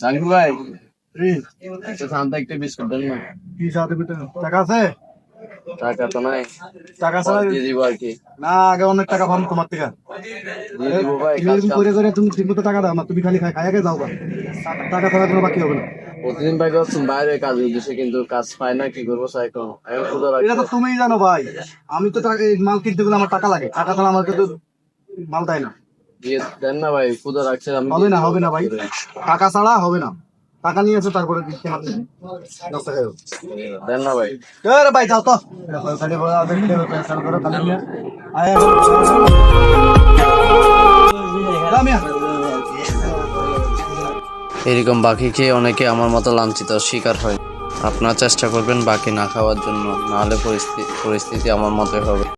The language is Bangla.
সাকিব ভাই। একটা বিস্কুট দেন না। কি সাথে টাকা আছে? টাকা তো নাই। টাকা ছাড়া দিয়ে দিব আর কি। না আগে অনেক টাকা পাবো তোমার থেকে। এরকম করে করে তুমি ঠিক মতো টাকা দাও না তুমি খালি খাই যাও। টাকা ছাড়া কোনো বাকি হবে না। প্রতিদিন ভাই করছেন বাইরে কাজ উদ্দেশ্যে কিন্তু কাজ পায় না কি করব সাইকো এটা তো তুমিই জানো ভাই আমি তো মাল কিনতে গেলে আমার টাকা লাগে টাকা ছাড়া আমাকে তো মাল দেয় না। দেন না ভাই খুদা রাখছে হবে না হবে না ভাই। টাকা ছাড়া হবে না। টাকা নিয়েছো তারপরে কেনা রাস্তা খাইও দেন না ভাই। আরে ভাই যাও তো। হবে পয়সা করো খালি নিয়ে আয় দামিয়া এরকম বাকি খেয়ে অনেকে আমার মতো লাঞ্ছিত শিকার হয়। আপনারা চেষ্টা করবেন বাকি না খাওয়ার জন্য নাহলে পরিস্থিতি পরিস্থিতি আমার মতোই হবে।